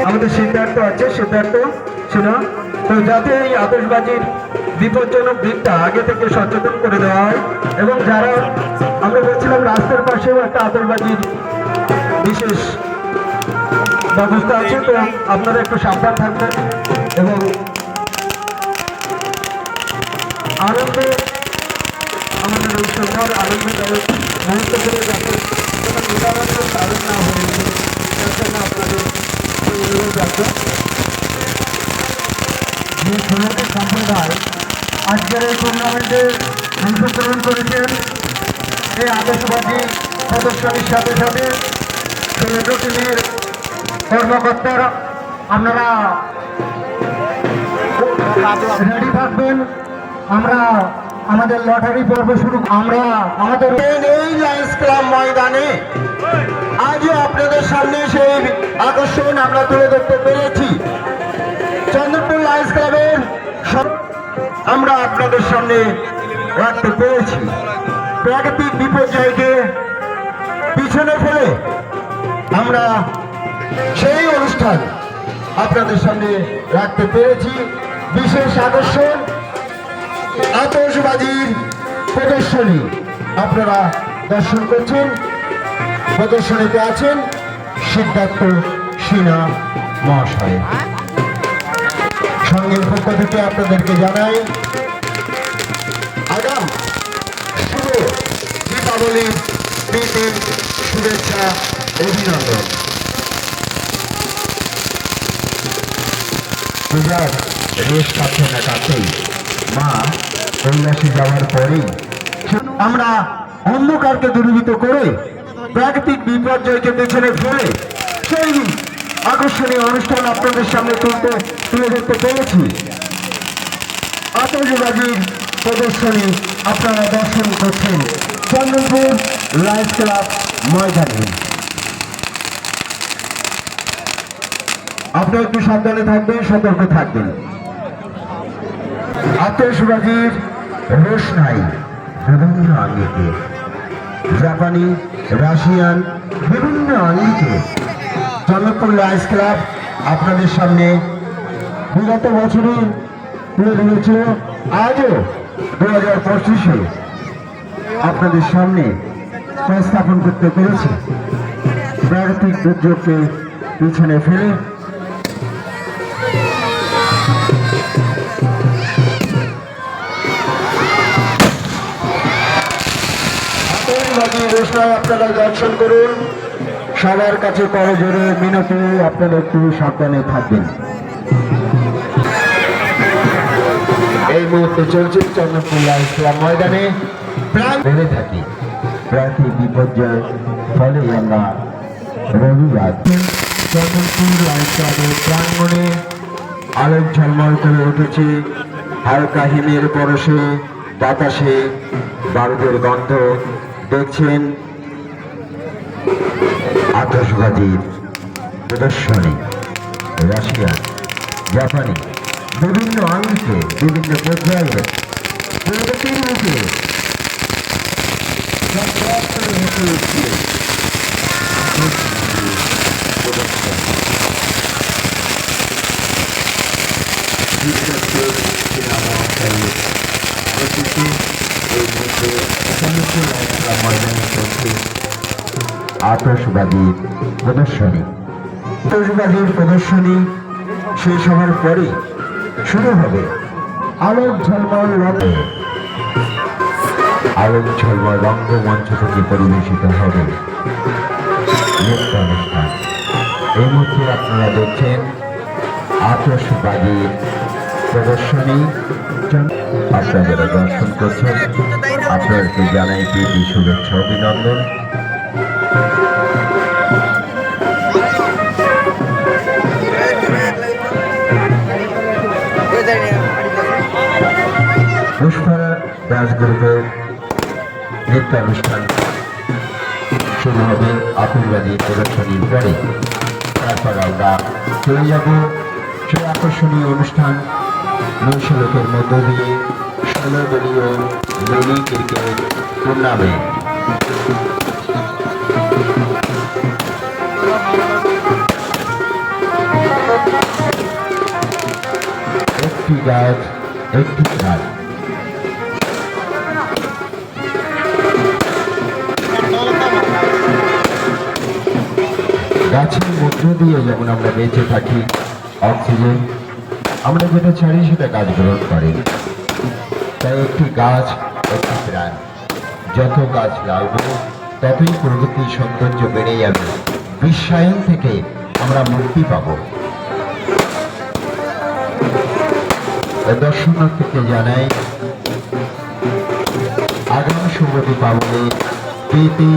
আমাদের সিদ্ধান্ত আছে সিদ্ধান্ত ছিল তো যাতে এই আতশবাজির বিপজ্জনক দিকটা আগে থেকে সচেতন করে দেওয়া হয় এবং যারা আমরা বলছিলাম রাস্তার পাশেও একটা আতশবাজির বিশেষ ব্যবস্থা আছে তো আপনারা একটু সাবধান থাকবেন এবং আনন্দে আমাদের এই সুন্দর আনন্দদায়ক মুহূর্তগুলো যাতে কোনো নিবারণের কারণ না হয়ে যায়, তার জন্য আপনাদের যে ষোলোটি সম্প্রদায় আজকের এই টুর্নামেন্টে অংশগ্রহণ করেছেন এই আদর্শবাদী প্রদর্শনীর সাথে সাথে ষোলোটো টিমের কর্মকর্তারা আপনারা রেডি থাকবেন আমরা আমাদের লটারি পর্ব শুরু আমরা আমাদের এই লাইন্স ক্লাব ময়দানে আজও আপনাদের সামনে সেই আকর্ষণ আমরা তুলে ধরতে পেরেছি। চন্দ্রপুর লাইন্স ক্লাবের আমরা আপনাদের সামনে রাখতে পেরেছি। প্রাকৃতিক বিপর্যয়কে পিছনে ফেলে আমরা সেই অনুষ্ঠান আপনাদের সামনে রাখতে পেরেছি। বিশেষ আকর্ষণ আতশবাজির প্রদর্শনী। আপনারা দর্শন করছেন, প্রদর্শনীতে আছেন সিদ্ধার্থ সিনহা মহাশয়। সঙ্গের পক্ষ থেকে আপনাদেরকে জানাই, আগাম শুভ দীপাবলির প্রীতি শুভেচ্ছা, অভিনন্দন। পূজার রেশ কাছে না কাছেই মা কৈলাসে যাওয়ার পরেই আমরা অন্ধকারকে দূরীভূত করে প্রাকৃতিক বিপর্যয়কে পেছনে ফেলে সেই আকর্ষণীয় অনুষ্ঠান আপনাদের সামনে তুলতে, তুলে ধরতে পেরেছি। আতশবাজির প্রদর্শনী আপনারা দর্শন করছেন চন্দ্রপুর লাইফ ক্লাব ময়দানে। আপনারা একটু সাবধানে থাকবেন, সতর্ক থাকবেন। আতশবাজির রোশনাই বিভিন্ন আঙ্গিকে। জাপানি, রাশিয়ান বিভিন্ন আঙ্গিকে। চন্দ্রপুর লাইস ক্লাব আপনাদের সামনে বিগত বছরে তুলে ধরেছিল। আজও দু হাজার পঁচিশে আপনাদের সামনে উপস্থাপন করতে পেরেছে। প্রাকৃতিক দুর্যোগকে পিছনে ফেলে ঘোষণায় আপনারা দর্শন করুন। সবার কাছে করে জোরে মিনতি আপনারা একটু সাবধানে থাকবেন। এই মুহূর্তে চলছে চন্দ্রপুল্লা ইসলাম ময়দানে। বেড়ে থাকি। প্রাকৃতিক বিপর্যয় ফলে আমরা রবিবার চন্দ্রপুর লাইসক্লাবের প্রাঙ্গণে আলোক ঝলমল করে উঠেছে। হালকা হিমের পরশে বাতাসে বারুদের গন্ধ। দেখছেন আতসবাজির প্রদর্শনী রাশিয়া জাপানি বিভিন্ন আঙ্গিকে বিভিন্ন পর্যায়ে সক্রিয় হতে আতশবাজির প্রদর্শনী। আতশবাজির প্রদর্শনী শেষ হওয়ার পরে শুরু হবে আলোক ঝলমল রঙে আলোক ঝলমল রঙ্গমঞ্চ থেকে পরিবেশিত হবে এই মুহূর্তে আপনারা দেখছেন আতশবাজির প্রদর্শনী। আপনারা দর্শন করছেন আপনাদেরকে জানাই প্রীতি শুভেচ্ছা, অভিনন্দন। পুষ্পা ডান্স গ্রুপের নৃত্যানুষ্ঠান শুরু হবে আতুলবাদী প্রদর্শনীর পরে। তারপর আমরা চলে যাব। সেই আকর্ষণীয় অনুষ্ঠান নৈশলোকের মধ্য দিয়ে ষোলো দলীয় মিনি ক্রিকেট টুর্নামেন্ট। একটি গাছ একটি গাছের মধ্য দিয়ে যেমন আমরা বেঁচে থাকি, অক্সিজেন আমরা যেটা ছাড়ি সেটা গাছ গ্রহণ করে। তাই একটি গাছ, একটি প্রাণ। যত গাছ লাগাবো ততই প্রকৃতির সৌন্দর্য বেড়ে যাবে। বিশ্বায়ন থেকে আমরা মুক্তি পাবো। দর্শনার্থীকে জানাই, আগামী শুভ দীপাবলি। প্রীতি,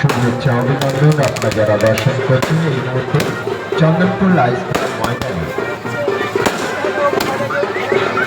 শুভেচ্ছা, অভিনন্দন। আপনারা যারা দর্শন করছেন এই মুহূর্তে চন্দনপুর লাইফ ময়দানে।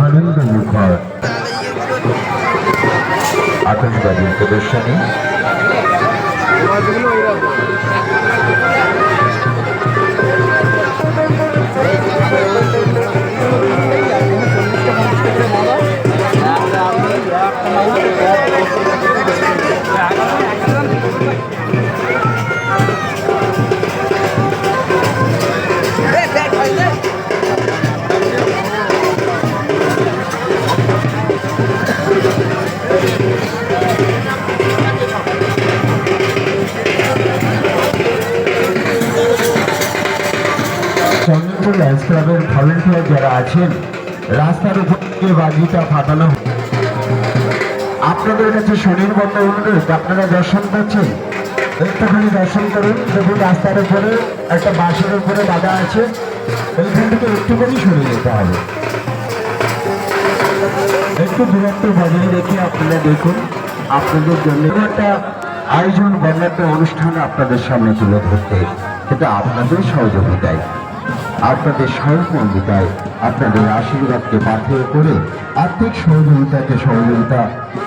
আনন্দ মুখর আতঙ্কবাদী প্রদর্শনী। চন্দ্রপুর লাইফ ক্লাবের ভলেন্টিয়ার যারা আছেন, রাস্তার উপর বাজিটা ফাটানো আপনাদের কাছে শনির মতো অনুরোধ, আপনারা দর্শন করছেন? একটুখানি দর্শন করুন। দেখুন রাস্তার উপরে, একটা বাসের উপরে বাধা আছে। এইখান থেকে একটুখানি সরে যেতে হবে। একটু দূরত্ব বজায় রেখে আপনারা দেখুন, আপনাদের জন্য একটা আয়োজন বর্ণাঢ্য অনুষ্ঠান আপনাদের সামনে তুলে ধরতে। সেটা আপনাদের সহযোগিতায়। আপনাদের সহমর্মিতায় আপনাদের আশীর্বাদকে পাথেয় করে আর্থিক সহযোগিতাকে সহযোগিতা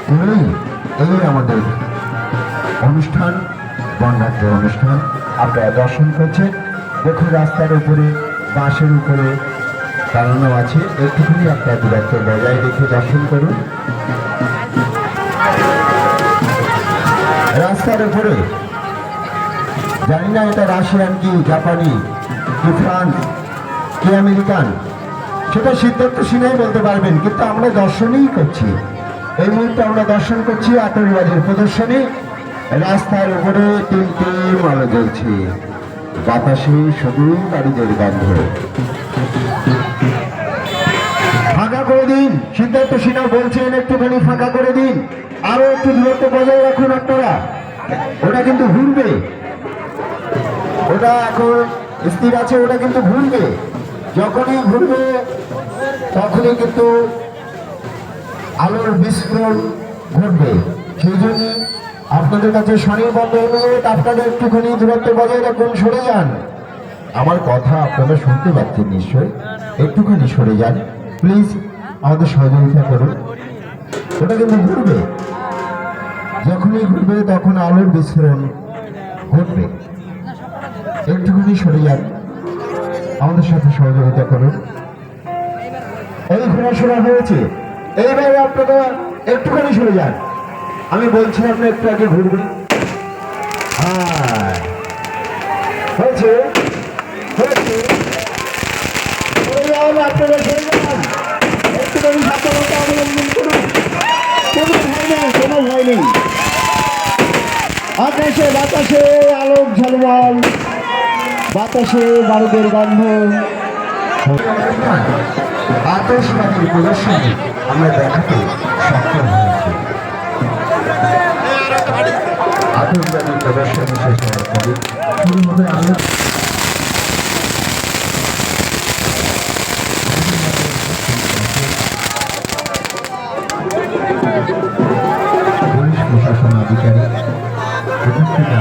করেই এই আমাদের অনুষ্ঠান বর্ণাঢ্য অনুষ্ঠান আপনারা দর্শন করছেন। দেখুন, রাস্তার উপরে, বাঁশের উপরে দাঁড়ানো আছে। একটুখানি আপনার দূরত্ব বজায় রেখে দর্শন করুন। রাস্তার উপরে, জানি না এটা রাশিয়ান কি, জাপানি, কি ফ্রান্স কি আমেরিকান, সেটা সিদ্ধার্থ সিনহাই বলতে পারবেন, কিন্তু আমরা দর্শনই করছি। এই মুহূর্তে আমরা দর্শন করছি আতরবাজির প্রদর্শনী। রাস্তার উপরে তিন তিন আলো জ্বলছে। বাতাসে শুধু গাড়িদের গন্ধ। ফাঁকা করে দিন সিদ্ধার্থ সিনহা বলছেন, একটুখানি ফাঁকা করে দিন। আরও একটু দূরত্ব বজায় রাখুন আপনারা। ওটা কিন্তু ঘুরবে। ওটা এখন স্থির আছে, ওটা কিন্তু ঘুরবে। যখনই ঘুরবে তখনই কিন্তু আলোর বিস্ফোরণ ঘটবে। সেই জন্য আপনাদের কাছে স্বনির্বন্ধ অনুরোধ আপনারা একটুখানি দূরত্ব বজায় রাখুন, সরে যান। আমার কথা আপনারা শুনতে পাচ্ছেন নিশ্চয় একটুখানি সরে যান। প্লিজ, আমাদের সহযোগিতা করুন। ওটা কিন্তু ঘুরবে যখনই ঘুরবে তখন আলোর বিস্ফোরণ ঘটবে। একটুখানি সরে যান। আমাদের সাথে সহযোগিতা করুন। এই ঘোরাশোনা হয়েছে। এইভাবে আপনারা একটুখানি সরে যান। আমি বলছিলাম না একটু আগে ঘুরবেন। হ্যাঁ। হয়েছে। হয়েছে। একটুখানি করুন। আকাশে বাতাসে আলোক ঝলমল। বাতাসে বারুদের গন্ধ। আতসবাদীর প্রদর্শনী। আমরা দেখাতে সক্ষম হয়েছি। আতসবাদীর প্রদর্শনী শেষ হওয়ার পরে শুরু হবে পুলিশ প্রশাসন আধিকারিক উপস্থিত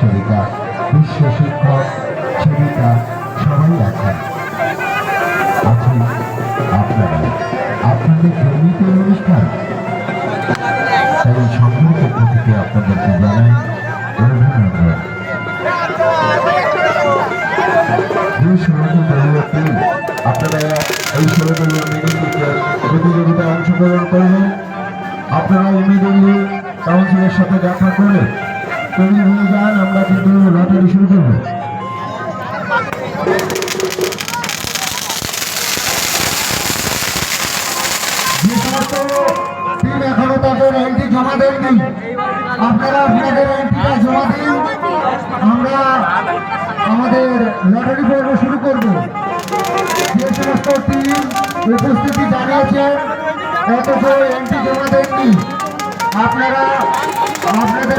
সমাজসেবিকা বিশ্ব শিক্ষক সেবিকা সবাই আছেন আছেন আপনারা, আপনাদের জন্মিত অনুষ্ঠান? তাই সংঘের পক্ষ থেকে আপনাদেরকে জানাই এই আপনারা এই প্রতিযোগিতায় অংশগ্রহণ করবেন। আপনারা ইমিডিয়েটলি কাউন্সিলের সাথে দেখা করে আমরা আপনারা আপনাদের এন্ট্রিটা আমাদের লটারি পর্ব শুরু করব যে সমস্ত টিম উপস্থিতি জানিয়েছেন অথচ এন্ট্রি জমা দেননি আপনারা আপনাদের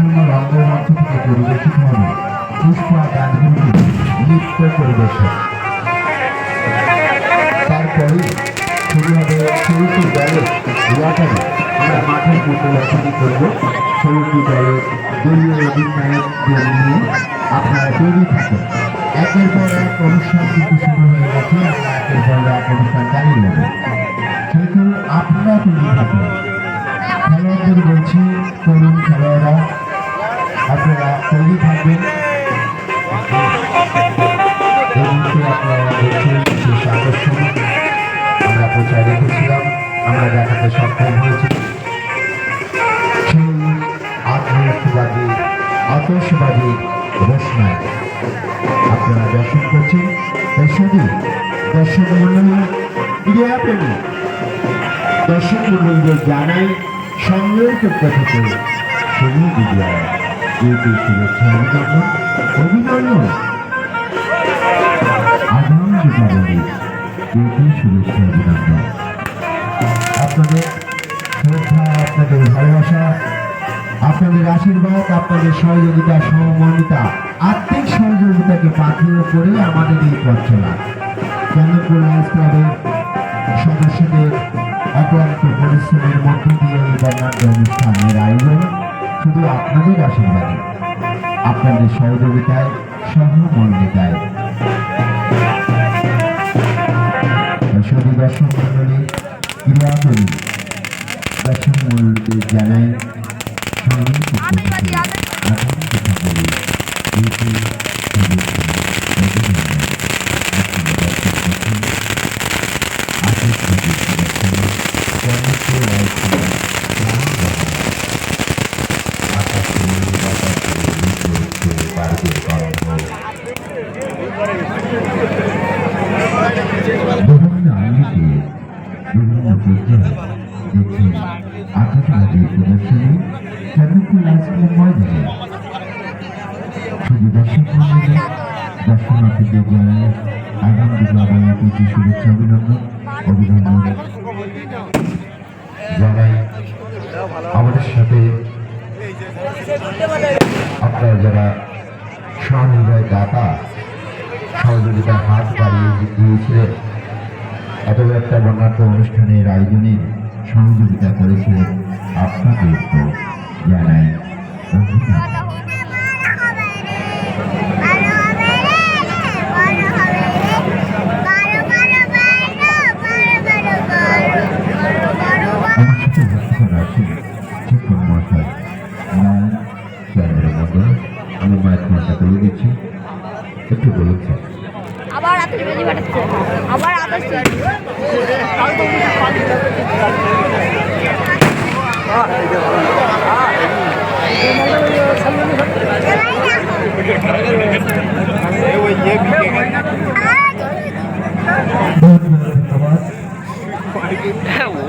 আলোচনা রঙ্গমঞ্চ থেকে তারপরে শুরু হবে ষোলোটি দলের লটারি আমরা মাঠের লটারি করব। নিয়ে আপনারা তৈরি থাকেন। এক অনুষ্ঠান কিন্তু শুরু হয়ে গেছে। আমরা খেলোয়াড়দের বলছি, তরুণ খেলোয়াড়রা জানাই শুভেচ্ছা অভিনন্দন। আপনাদের ভালোবাসা, আপনাদের আশীর্বাদ, আপনাদের সহযোগিতা সহমর্মিতা আর্থিক সহযোগিতাকে পাথেয় করে আমাদের এই পথ চলা। চন্দ্রপুর লায়ন্স ক্লাবের সদস্যদের অক্লান্ত পরিশ্রমের মধ্য দিয়ে এই বর্ণাঢ্য অনুষ্ঠানের আয়োজন শুধু আপনাদের আশীর্বাদে। আপনাদের সহযোগিতায়, সহমর্মিতায়। দর্শক মন্ডলী ক্রীড়াপ্রেমী দর্শক মন্ডলীদের জানাই সংগীত পক্ষ দর্শনার্থীদের জানাই আগাম শুভেচ্ছা অভিনন্দন জানাই আমাদের সাথে আপনারা যারা সহৃদয় দাতা, সহযোগিতার হাত বাড়িয়ে দিয়েছিলেন, এত একটা বর্ণাঢ্য অনুষ্ঠানের আয়োজনে সহযোগিতা করেছিলেন আপনাদের তো জানাই অভিনন্দন।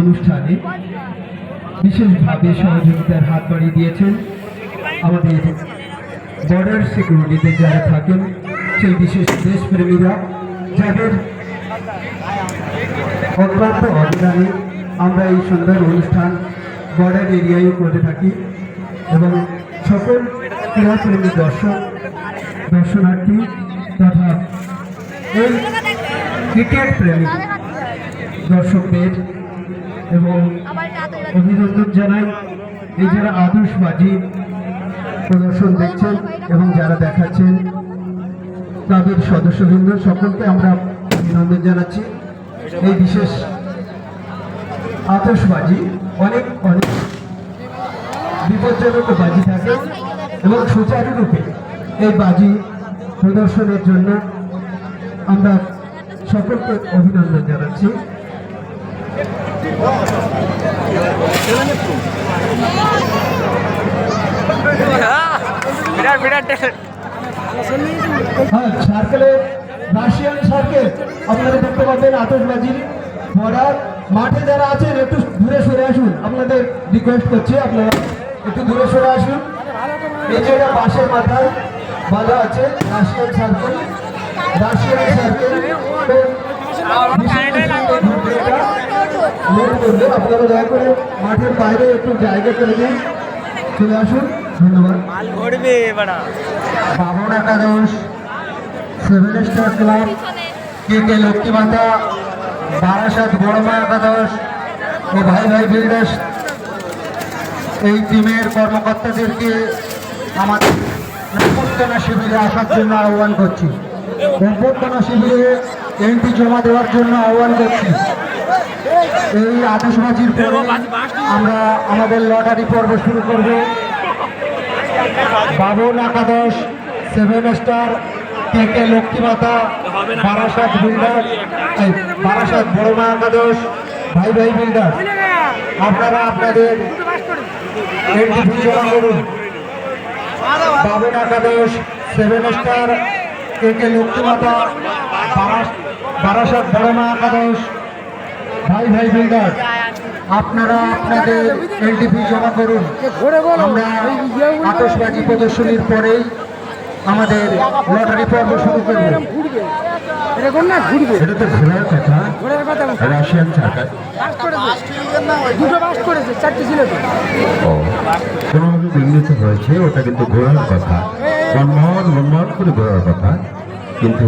অনুষ্ঠানে বিশেষভাবে সহযোগিতার হাত বাড়িয়ে দিয়েছেন আমাদের বর্ডার সিকিউরিটিতে যারা থাকেন, সেই বিশেষ দেশপ্রেমীরা, যাদের অক্লান্ত অবদানে আমরা এই সুন্দর অনুষ্ঠান বর্ডার এরিয়ায় করে থাকি এবং সকল ক্রীড়াপ্রেমী দর্শক, দর্শনার্থী তথা এই ক্রিকেট প্রেমী দর্শকদের এবং অভিনন্দন জানাই। এই যারা আদর্শবাজি প্রদর্শন দেখছেন এবং যারা দেখাচ্ছেন ক্লাবের সদস্যবৃন্দ সকলকে আমরা অভিনন্দন জানাচ্ছি। এই বিশেষ আতশবাজি অনেক অনেক বিপজ্জনক বাজি থাকে এবং সুচারুরূপে এই বাজি প্রদর্শনের জন্য আমরা সকলকে অভিনন্দন জানাচ্ছি। হ্যাঁ মাঠে যারা আছেন, একটু দূরে সরে আসুন। আপনাদের রিকোয়েস্ট করছি, আপনারা একটু দূরে সরে আসুন। এই যে বাঁশের মাথায় বাঁধা আছে রাশিয়ান সার্কেল রাশিয়ান সার্কেল আপনারা দয়া করে মাঠের বাইরে একটু জায়গা করে দিন চলে আসুন। ধন্যবাদ। বামন একাদশ সেভেন স্টার ক্লাব কে কে লক্ষ্মীমাতা বারাসাত বড়মা একাদশ ও ভাই ভাই বিল্ডার্স এই টিমের কর্মকর্তাদেরকে আমাদের অভ্যর্থনা শিবিরে আসার জন্য আহ্বান করছি। অভ্যর্থনা শিবিরে এন্ট্রি জমা দেওয়ার জন্য আহ্বান করছি। এই আতশবাজির পরে আমরা আমাদের লটারি পর্ব শুরু করব। বাবন একাদশ seven star K K Lakshmimata Barasat builder Barasat বড়মা একাদশ, ভাই ভাই বিল্ডার। আপনারা আপনাদের করুন। বাবন একাদশ সেভেন স্টার কে কে লক্ষ্মীমাতা বারাস- বারাসাত বড়মা একাদশ ভাই ভাই বিল্ডার আপনারা আপনাদের এলটিপি জমা করুন। আমরা আতশবাজি প্রদর্শনীর পরেই আমাদের লটারি পর্ব শুরু করব। এরকম না তো কথা। করেছে ওটা কিন্তু ঘোরার কথা। মনমোহন মনমোহন করে ঘোরার কথা। কিন্তু